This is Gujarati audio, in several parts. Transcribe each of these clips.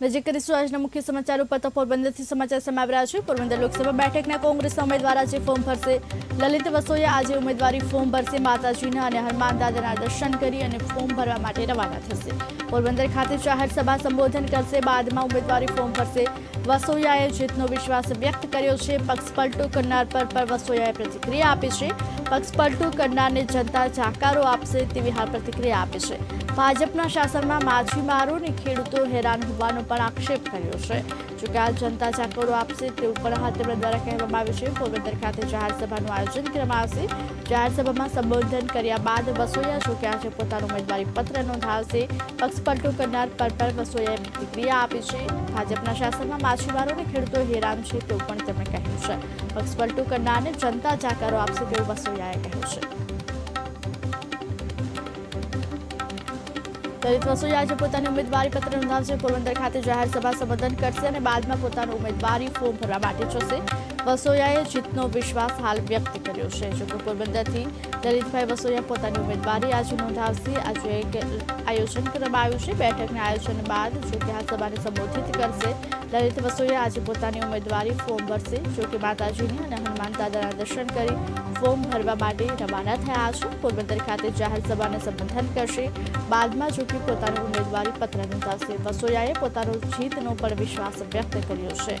નજીક કરીશું, આજના મુખ્ય સમાચાર ઉપર તો પોરબંદરથી સમાચાર સમાવી રહ્યા છે. પોરબંદર લોકસભા બેઠકના કોંગ્રેસના ઉમેદવાર આજે ફોર્મ ભરશે. લલિત વસોયા આજે ઉમેદવારી ફોર્મ ભરશે માતાજીના અને હનુમાન દાદાના દર્શન કરી અને ફોર્મ ભરવા માટે રવાના થશે. પોરબંદર ખાતે જાહેર સભા સંબોધન કરશે, બાદમાં ઉમેદવારી ફોર્મ ભરશે. વસોયાએ જીતનો વિશ્વાસ વ્યક્ત કર્યો છે. પક્ષપલટો કરનાર પર પર વસોયાએ પ્રતિક્રિયા આપી છે. પક્ષપલટો કરનારને જનતા જાકારો આપશે તેવી હાલ પ્રતિક્રિયા આપી છે. ભાજપના શાસનમાં માછીમારો અને ખેડૂતો હેરાન હોવાનો પણ આક્ષેપ કર્યો છે. જોકે આ જનતા જાકારો આપશે તેવું પણ હાલ દ્વારા કહેવામાં આવ્યું છે. પોરબંદર ખાતે જાહેરસભાનું આયોજન કરવામાં આવશે. જાહેરસભામાં સંબોધન કર્યા બાદ વસોયા જોકે આજે પોતાનું ઉમેદવારી પત્ર નોંધાવશે. પક્ષપલટો કરનાર પર પર વસોયાએ પ્રતિક્રિયા આપી છે. ભાજપના શાસનમાં માછીમારો અને ખેડૂતો હેરાન છે તેવું પણ તેમણે કહ્યું છે. પક્ષપલટો કરનારને જનતા જાકારો આપશે તેવું વસોયાએ કહ્યું છે. દલિત વસોયા આજે પોતાની ઉમેદવારી પત્ર નોંધાવશે. પોરબંદર ખાતે જાહેર સભા સંબોધન કરશે અને બાદમાં પોતાનું ઉમેદવારી ફોર્મ ભરવા માટે જશે. વસોયાએ જીતનો વિશ્વાસ હાલ વ્યક્ત કર્યો છે. જોકે પોરબંદરથી દલિતભાઈ વસોયા પોતાની ઉમેદવારી આજે નોંધાવશે. આજે એક આયોજન કરવામાં આવ્યું છે. બેઠકના આયોજન બાદ જોકે આ સભાને સંબોધિત કરશે. લલિત વસોયા આજે પોતાની ઉમેદવારી ફોર્મ ભરશે જોકે માતાજીની અને હનુમાન દાદાના દર્શન કરી ફોર્મ ભરવા માટે રવાના થયા છે. પોરબંદર ખાતે જાહેર સભાને સંબોધન કરશે. બાદમાં જોકે પોતાનું ઉમેદવારી પત્ર નોંધાવશે. વસોયાએ પોતાનો જીતનો પણ વિશ્વાસ વ્યક્ત કર્યો છે.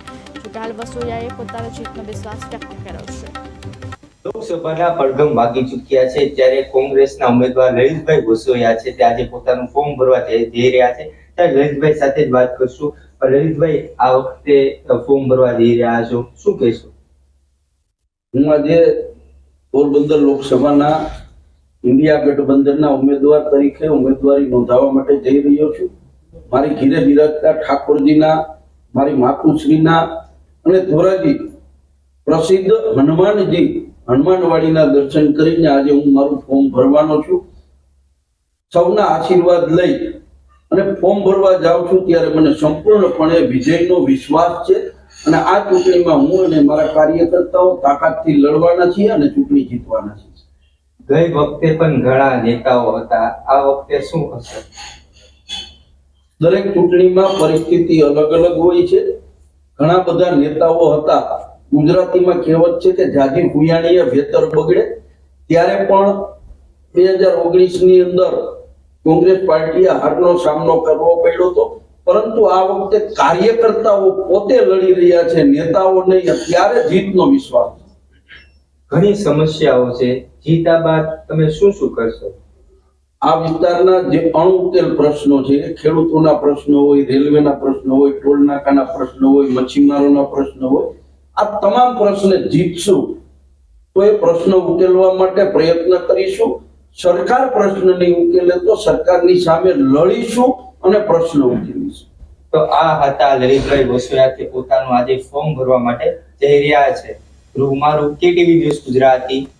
હાલ વસોયાએ પોતાનો જીતનો વિશ્વાસ વ્યક્ત કર્યો છે. લોકસભાના પડઘમ વાગી ચૂક્યા છે ત્યારે કોંગ્રેસના ઉમેદવાર લલિતભાઈ વસોયા છે તે આજે પોતાનું ફોર્મ ભરવા જઈ રહ્યા છે. ત્યારે લલિતભાઈ સાથે જ વાત કરશું. લલિતભાઈ આ વખતે ફોર્મ ભરવા જઈ રહ્યા છો. શું કહેશો? હું આજે પોરબંદર લોકસભાના ઇન્ડિયા ગઠબંધનના ઉમેદવાર તરીકે ઉમેદવારી નોંધાવવા માટે જઈ રહ્યો છું. મારી ઘીરે બિરાજતા ઠાકોરજીના, મારી માતુશ્રીના અને ધોરાજી પ્રસિદ્ધ હનુમાનજી હનુમાનવાડીના દર્શન કરીને આજે હું મારું ફોર્મ ભરવાનો છું. સૌના આશીર્વાદ લઈ અને ફોર્મ ભરવા જાઉં છું ત્યારે મને સંપૂર્ણપણે વિજયનો વિશ્વાસ છે. અને આ ચૂંટણીમાં હું અને મારા કાર્યકર્તાઓ તાકાતથી લડવાના છીએ અને ચૂંટણી જીતવાના છીએ. ગઈ વખતે પણ ઘણા નેતાઓ હતા. આ વખતે શું હશે? દરેક ચૂંટણીમાં પરિસ્થિતિ અલગ અલગ હોય છે. ઘણા બધા નેતાઓ હતા. ગુજરાતીમાં કહેવત છે કે જાજી હુયાણીએ વેતર બગડે. ત્યારે પણ બે હજાર ઓગણીસની અંદર કોંગ્રેસ પાર્ટીએ હારનો સામનો કરવો પડ્યો હતો પરંતુ આ વખતે કાર્યકર્તાઓ પોતે લડી રહ્યા છે નેતાઓ નહીં. અત્યારે જીતનો વિશ્વાસ ઘણી સમસ્યાઓ છે. જીતા બાદ તમે શું શું કરશો? આ વિસ્તારના જે અણઉકેલ પ્રશ્નો છે ખેડૂતોના પ્રશ્નો હોય રેલવેના પ્રશ્નો હોય ટોલ નાકાના પ્રશ્નો હોય મચ્છીમારોના પ્રશ્નો હોય આ તમામ પ્રશ્ન જીતશું. તો એ પ્રશ્નો ઉકેલવા માટે પ્રયત્ન કરીશું. સરકાર પ્રશ્ન નહીં ઉકેલે તો સરકારની સામે લડીશું અને પ્રશ્ન ઉકેલીશું. તો આ હતા લલિતભાઈ વસુયાથી પોતાનું આજે ફોર્મ ભરવા માટે જઈ રહ્યા છે. ગૃહમાં રૂપકી ટીવી ન્યૂઝ ગુજરાતી.